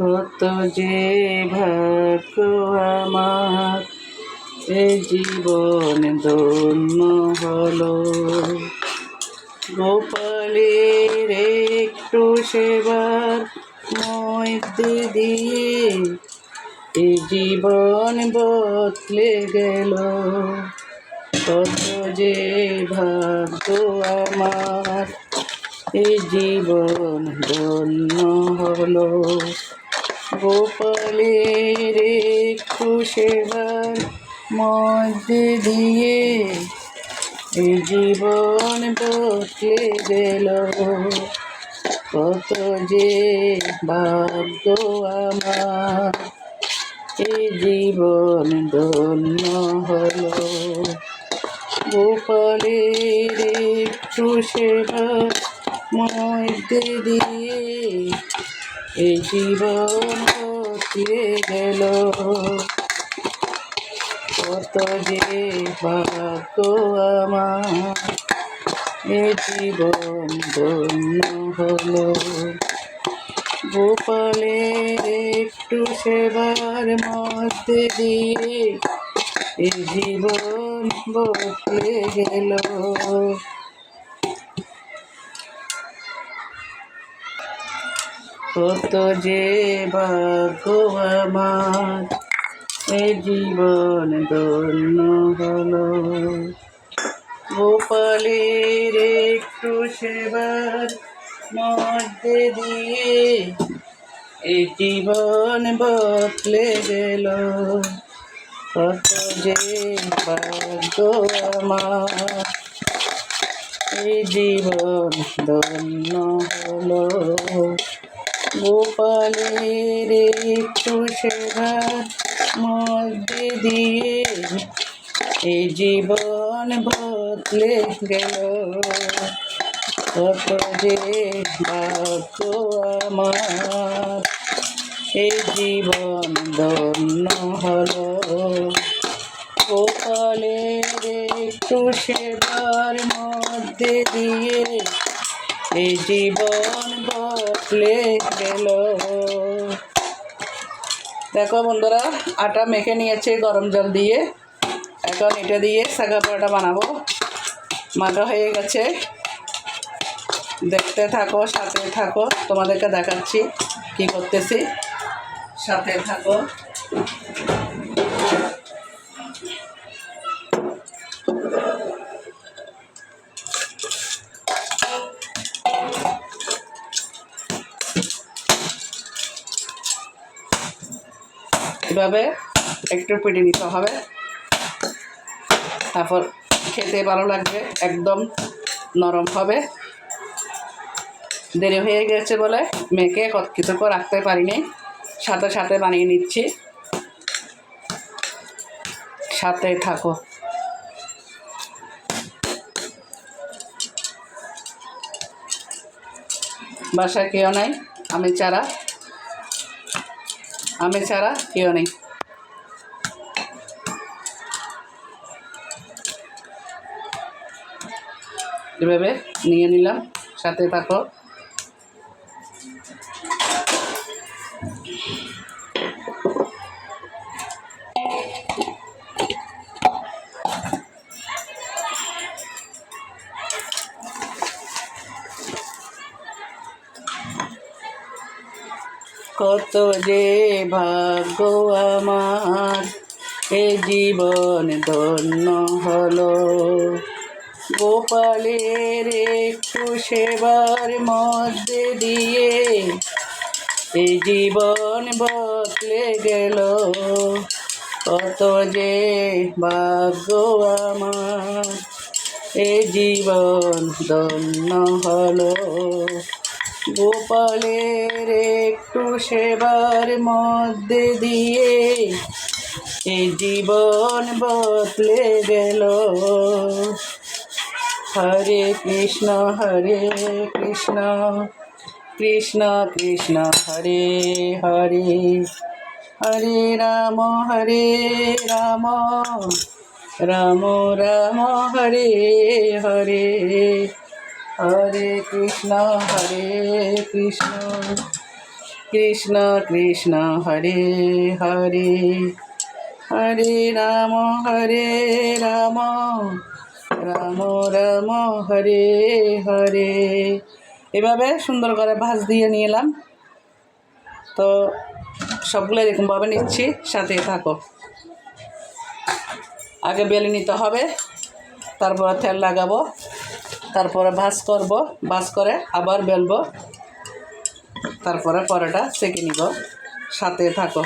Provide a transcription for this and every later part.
কত যে ভাগ্য আমার, এ জীবন ধন্য হলো। গোপালের একটু সেবার মধ্যে দিয়ে এ জীবন বদলে গেল। কত যে ভাগ্য আমার এই জীবন ধন্য হলো। গোপালের একটু সেবার মধ্যে দিয়ে এই জীবন বদলে গেল কত যে ভাগ্য আমার এই জীবন ধন্য হলো। গোপালের একটু সেবার মধ্যে দিয়ে এই জীবন বদলে গেল। কত যে ভাগ্য আমার, এ জীবন ধন্য হলো। গোপালের একটু সেবার মধ্যে দিয়ে এ জীবন বদলে গেল। কত যে ভাগ্য এ জীবন ধন্য হলো। গোপালের একটু সেবার মধ্যে দিয়ে এ জীবন বদলে গেল। কত যে ভাগ্য আমার জীবন ধন্য হলো। গোপালের একটু সেবার মধ্যে দিয়ে এই জীবন বদলে গেল। কত যে ভাগ্য আমার এই জীবন ধন্য হলো। গোপালের একটু সেবার মধ্যে দিয়ে এই জীবন বদলে গেল। দেখো বন্ধুরা, আটা মেখে নিয়েছে, গরম জল দিয়ে। এখন এটা দিয়ে সাগা পরোটা বানাবো। মাখা হয়ে গেছে। দেখতে থাকো, সাথে থাকো। তোমাদেরকে দেখাচ্ছি কি করতেছি। সাথে থাকো। এভাবে একটু পেটে নিতে হবে, তারপর খেতে ভালো লাগবে, একদম নরম হবে। দেরি হয়ে গেছে বলে মেয়েকে কিছুক্ষণ রাখতে পারিনি, সাথে সাথে বানিয়ে নিচ্ছি। সাথে থাকো। বাসায় কেউ নাই, আমি ছাড়া। আমি ছাড়া কেউ নেই। এভাবে নিয়ে নিলাম সাথে থাকো কত যে ভাগ্য আমার। এ জীবন ধন্য হলো। গোপালের একটু সেবার মধ্যে দিয়ে এই জীবন বদলে গেল। কত যে ভাগ্য আমার। এ জীবন ধন্য হলো। গোপালের একটু সেবার মধ্যে দিয়ে এই জীবন বদলে গেল। হরে কৃষ্ণ হরে কৃষ্ণ কৃষ্ণ কৃষ্ণ, হরে হরে হরে রাম হরে রাম রাম রাম, হরে হরে। হরে কৃষ্ণ হরে কৃষ্ণ। কৃষ্ণ কৃষ্ণ, হরে হরে। হরে রাম হরে রাম। রাম রাম, হরে হরে। এভাবে সুন্দর করে ভাজ দিয়ে নিলাম তো সবগুলো এরকমভাবে নিচ্ছি, সাথে থাকো। আগে বেলে নিতে হবে, তারপরে তেল লাগাবো। তারপরে ভাজ করব, ভাজ করে আবার বেলবো। তারপরে পরোটা সেঁকে নিব। সাথে থাকো।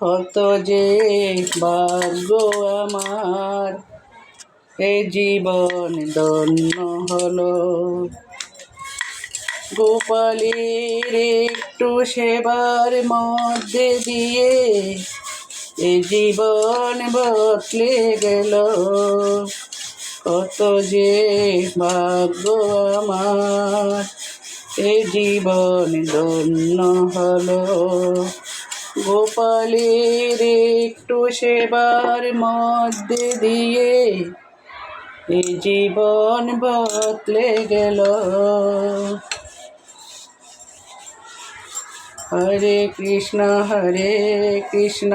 কত যে ভাগ্য আমার এই জীবন দন্য হলো। গোপালের একটু সেবার মধ্যে দিয়ে এ জীবন বদলে গেল। কত যে ভাগ্য আমার, এ জীবন ধন্য হলো। গোপালের একটু সেবার মধ্যে দিয়ে এ জীবন বদলে গেল। হরে কৃষ্ণ হরে কৃষ্ণ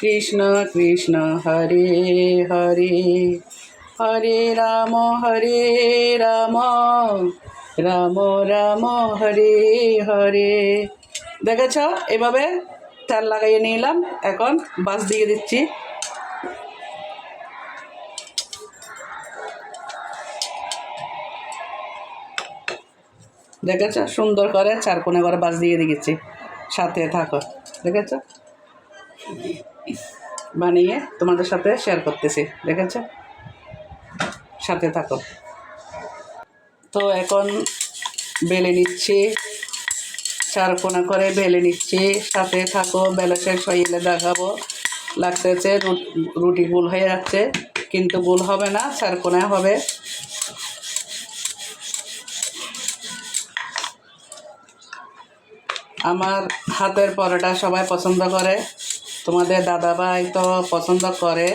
কৃষ্ণ কৃষ্ণ, হরে হরে। হরে রাম হরে রাম। রাম রাম, হরে হরে। দেখেছ? এভাবে তেল লাগাইয়ে নিলাম। এখন বাস দিয়ে দিচ্ছি। দেখেছ? সুন্দর করে চার কোণে করে বাস দিয়ে দিয়েছি। সাথে থাকো। দেখেছ? বানিয়ে তোমাদের সাথে শেয়ার করতেছি। দেখেছ? সাথে থাকো। তো এখন বেলে নিচ্ছি চার কোণা করে বেলে নিচ্ছি, সাথে থাকো, বেলা শেষ হইলে দেখাবো। লাগতেছে রুটি গোল হয়ে যাচ্ছে, কিন্তু গোল হবে না চার কোণায় হবে। আমার হাতের পরোটা সবাই পছন্দ করে, তোমাদের দাদা ভাই তো পছন্দ করে,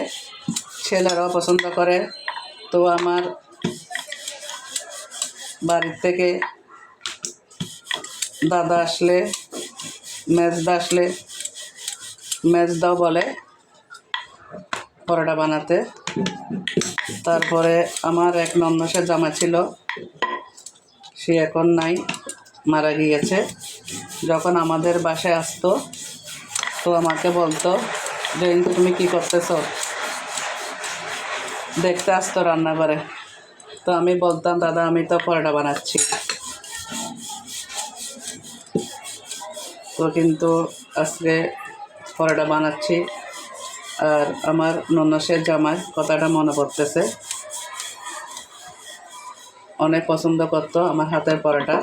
ছেলেরাও পছন্দ করে। তো আমার বাড়ির থেকে দাদা আসলে, মেজদা আসলে, মেজদাও বলে পরোটা বানাতে। তারপরে আমার এক নন্দসের জামা ছিল, সে এখন নাই, মারা গিয়েছে। যখন আমাদের বাসায় আসতো, তো আমাকে বলতো যে তুমি কি করতেছো? দেখতে আসতো রান্নাঘরে। তো আমি বলতাম, দাদা, আমি তো পরোটা বানাচ্ছি। তো কিন্তু আজকে পরোটা বানাচ্ছি। আর আমার ননসের জামাই কথাটা মনে পড়তেছে। অনেক পছন্দ করতো আমার হাতের পরোটা।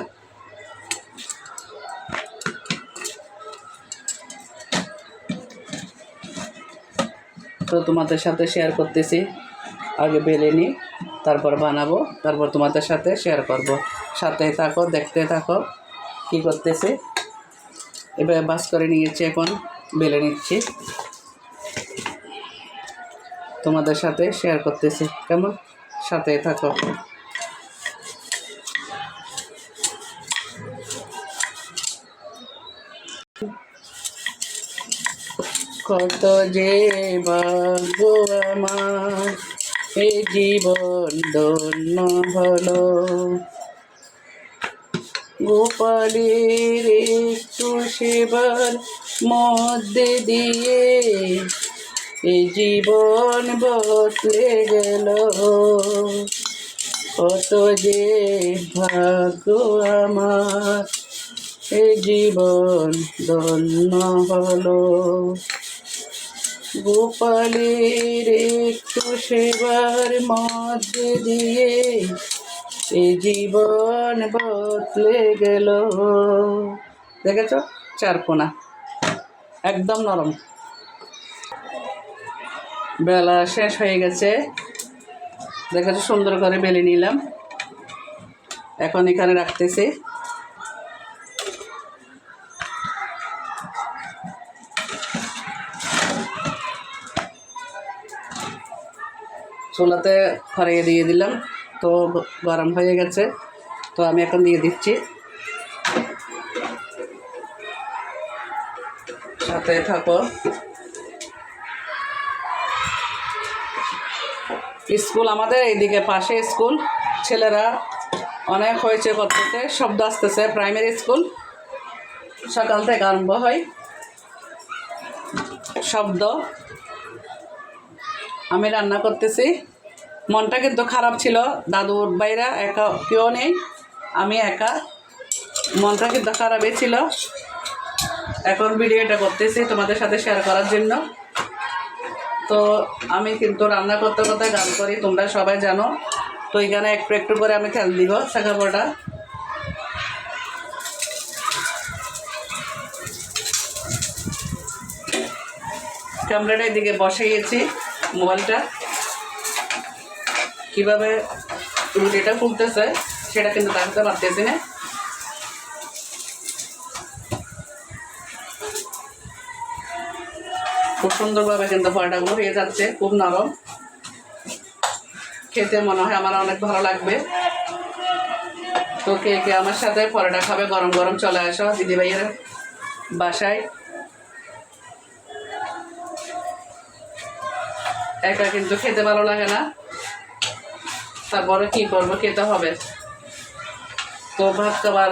তো তোমাদের সাথে শেয়ার করতেছি। আগে বেলে নিই, তারপর বানাবো, তারপর তোমাদের সাথে শেয়ার করব। সাথে থাকো, দেখতে থাকো, কি করতেছি? এবার বাস করে নিয়েছি এখন, বেলে নিচ্ছি। তোমাদের সাথে শেয়ার করতেছি, কেমন? সাথে থাকো। কত যে ভাগ্য আমার এ জীবন ধন্য হলো? গোপালের একটু সেবার মধ্যে দিয়ে এ জীবন বদলে গেল। কত যে ভাগ্য আমার, এ জীবন ধন্য হলো। গোপালের একটু সেবার মধ্যে দিয়ে এ জীবন বদলে গেল। দেখেছ? চারকোনা। একদম নরম। বেলা শেষ হয়ে গেছে। দেখেছ? সুন্দর করে বেলে নিলাম। এখন এখানে রাখতেছি। চুলাতে খড়িয়ে দিয়ে দিলাম। তো গরম হয়ে গেছে। তো আমি এখন দিয়ে দিচ্ছি। সাথে থাকো। স্কুল আমাদের এইদিকে পাশে স্কুল। ছেলেরা অনেক হয়েছে করতেছে, শব্দ আসতেছে। প্রাইমারি স্কুল সকাল থেকে আরম্ভ হয়। শব্দ। আমি রান্না করতেছি। মনটা কিন্তু খারাপ ছিল। দাদুর বাইরা একা কেউ নেই। আমি একা। মনটা কিন্তু খারাপই ছিল। এখন ভিডিওটা করতেছি তোমাদের সাথে শেয়ার করার জন্য। তো আমি কিন্তু রান্না করতে করতে গান করি, তোমরা সবাই জানো। তো এখানে একটু একটু করে আমি তেল দিব শাখাপোটা ক্যামেরাটা এদিকে বসাইয়েছি মোবাইলটা। কীভাবে রুটিটা ফুলতেছে সেটা কিন্তু দেখাতে পারতেছি না। খুব সুন্দরভাবে কিন্তু পরোটাগুলো হয়ে যাচ্ছে, খুব নরম। খেতে মনে হয় আমার অনেক ভালো লাগবে। তো কে কে আমার সাথে পরোটা খাবে, গরম গরম চলে আসো। দিদিভাইয়ের বাসায় একা কিন্তু খেতে ভালো লাগে না। তারপরে কি করব, খেতে হবে। তো ভাত খাবার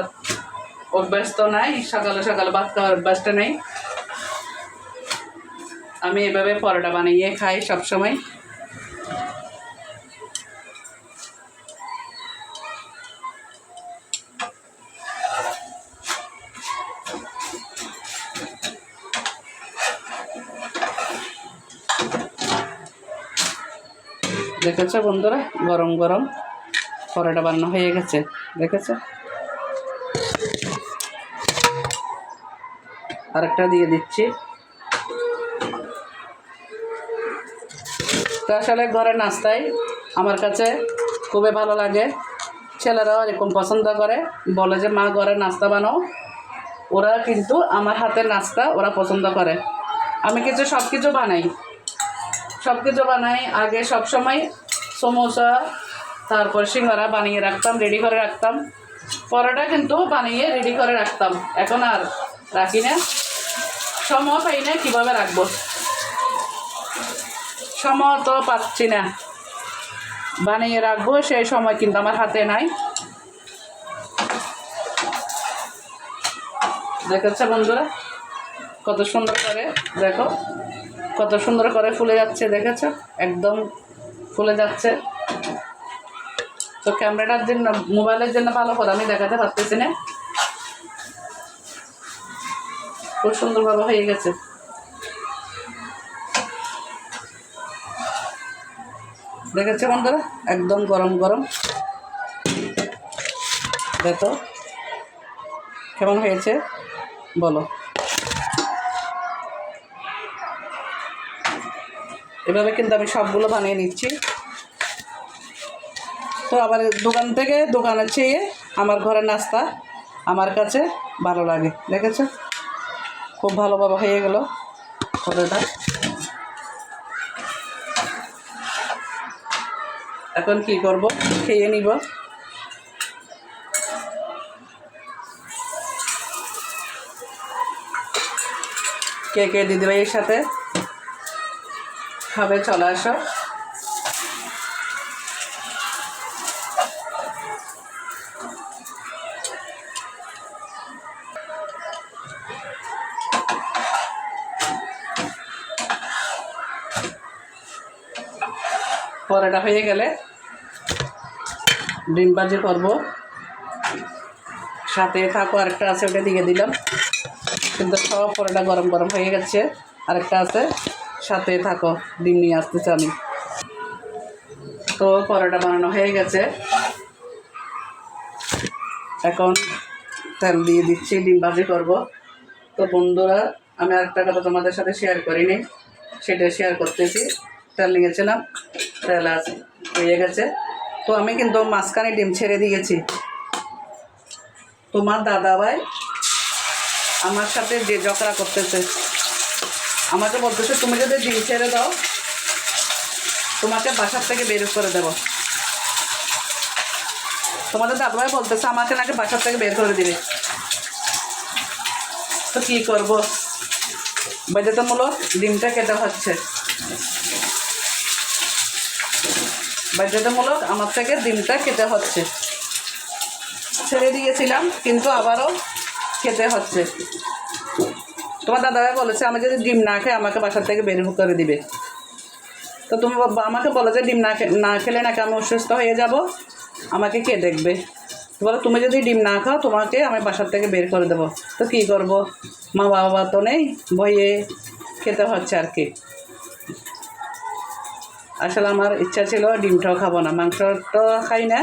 অভ্যাস তো নাই, সকালে সকালে ভাত খাওয়ার অভ্যাসটা নেই। আমি এভাবে পরোটা বানিয়ে খাই সবসময়। দেখেছ বন্ধুরা? গরম গরম। পরোটা বানানো হয়ে গেছে। দেখেছ? আরেকটা দিয়ে দিচ্ছি। তো আসলে ঘরের নাস্তাই আমার কাছে খুবই ভালো লাগে। ছেলেরাও এরকম পছন্দ করে। বলে যে, মা, ঘরে নাস্তা বানাও। ওরা কিন্তু আমার হাতের নাস্তা ওরা পছন্দ করে। আমি কিছু সব কিছু বানাই। সব কিছু বানাই। আগে সব সময় সমোসা, তারপর সিঙ্গারা বানিয়ে রাখতাম রেডি করে রাখতাম। পরোটা কিন্তু বানিয়ে রেডি করে রাখতাম। এখন আর রাখি না। সময় পাই না কীভাবে রাখব? সময় তো পাচ্ছি না। বানিয়ে রাখব, সেই সময় কিন্তু আমার হাতে নাই। দেখেছে বন্ধুরা? কত সুন্দর করে। দেখো। কত সুন্দর করে ফুলে যাচ্ছে, দেখেছ? একদম ফুলে যাচ্ছে। তো ক্যামেরাটার জন্য, মোবাইলের জন্য ভালো করে আমি দেখাতে পারতেছি না। খুব সুন্দরভাবে হয়ে গেছে। দেখেছে বন্ধুরা? একদম গরম গরম। দেখো। কেমন হয়েছে? বলো। এভাবে কিন্তু আমি সবগুলো বানিয়ে নিচ্ছি। তো আবার দোকান থেকে দোকানের চেয়ে আমার ঘরের নাস্তা আমার কাছে ভালো লাগে, দেখেছ? খুব ভালোভাবে হয়ে গেল পরোটা এখন কি করব? খেয়ে নিব। কে কে দিদিভাইয়ের সাথে খাবে, চলে আসো। পরোটা হয়ে গেলে ডিম ভাজি করব। সাথে থাকো, আরেকটা আছে, ওটা দিয়ে দিলাম। কিন্তু সব পরোটা গরম গরম হয়ে গেছে। আরেকটা আছে। সাথে থাকো, ডিম নিয়ে আসতেছি আমি। তো পরোটা বানানো হয়ে গেছে। এখন তেল দিয়ে দিচ্ছি, ডিম ভাজি করব। তো বন্ধুরা, আমি আরেকটা কথা তোমাদের সাথে শেয়ার করিনি সেটা শেয়ার করতেছি। তেল নিয়েছিলাম, তেল আছে হয়ে গেছে। তো আমি কিন্তু মাঝখানে ডিম ছেড়ে দিয়েছি। তোমার দাদা ভাই আমার সাথে যে ঝগড়া করতেছে আমাকে বলতেছে তুমি যদি ডিম ছেড়ে দাও, তোমাকে বাসার থেকে বের করে দেবো। তোমাদের দাদাভাই বলতেছে, আমাকে নাকি বাসার থেকে বের করে দিবে। তো কী করব? বাধ্যতামূলক ডিমটা কেটে হচ্ছে। বাধ্যতামূলক আমার থেকে ডিমটা খেতে হচ্ছে। ছেড়ে দিয়েছিলাম, কিন্তু আবারও খেতে হচ্ছে। তোমার দাদাভাই বলেছে, আমি যদি ডিম না খাই, আমাকে বাসার থেকে বের করে দিবে। তো তুমি আমাকে বলো যে, ডিম না না খেলে নাকি আমি অসুস্থ হয়ে যাব? আমাকে কে দেখবে? বলো, তুমি যদি ডিম না খাও, তোমাকে আমি বাসার থেকে বের করে দেবো। তো কী করব? মা বাবা তো নেই ভয়ে খেতে হচ্ছে আর কি। আসলে আমার ইচ্ছা ছিল ডিমটাও খাব না মাংস তো খাই না।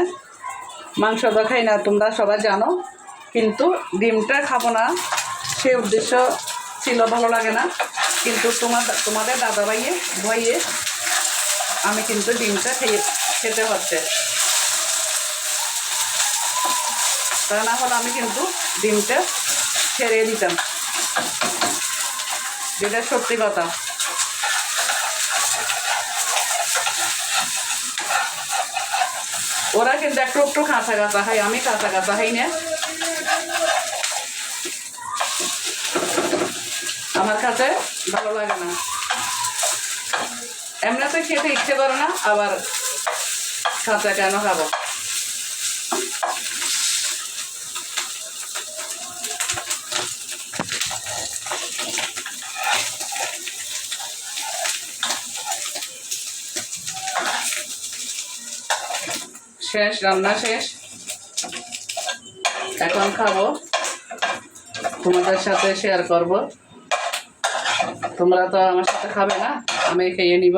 মাংস তো খাই না, তোমরা সবাই জানো। কিন্তু ডিমটা খাব না, সে উদ্দেশ্য ছিল, ভালো লাগে না। কিন্তু তোমার তোমাদের দাদা ভাইয়ে ভাইয়ে আমি কিন্তু ডিমটা খেয়ে, খেতে হচ্ছে। তা না হলে আমি কিন্তু ডিমটা ছেড়ে দিতাম। যেটা সত্যি কথা। ওরা কিন্তু একটু একটু কাঁচা কাঁচা খাই আমি কাঁচা কাঁচা খাই না। আমার কাছে ভালো লাগে না। এমনিতে খেতে ইচ্ছে করে না, আবার কাঁচা কেন খাব? শেষ, রান্না শেষ। এখন খাব। তোমাদের সাথে শেয়ার করব। তোমরা তো আমার সাথে খাবে না আমি খেয়ে নিব।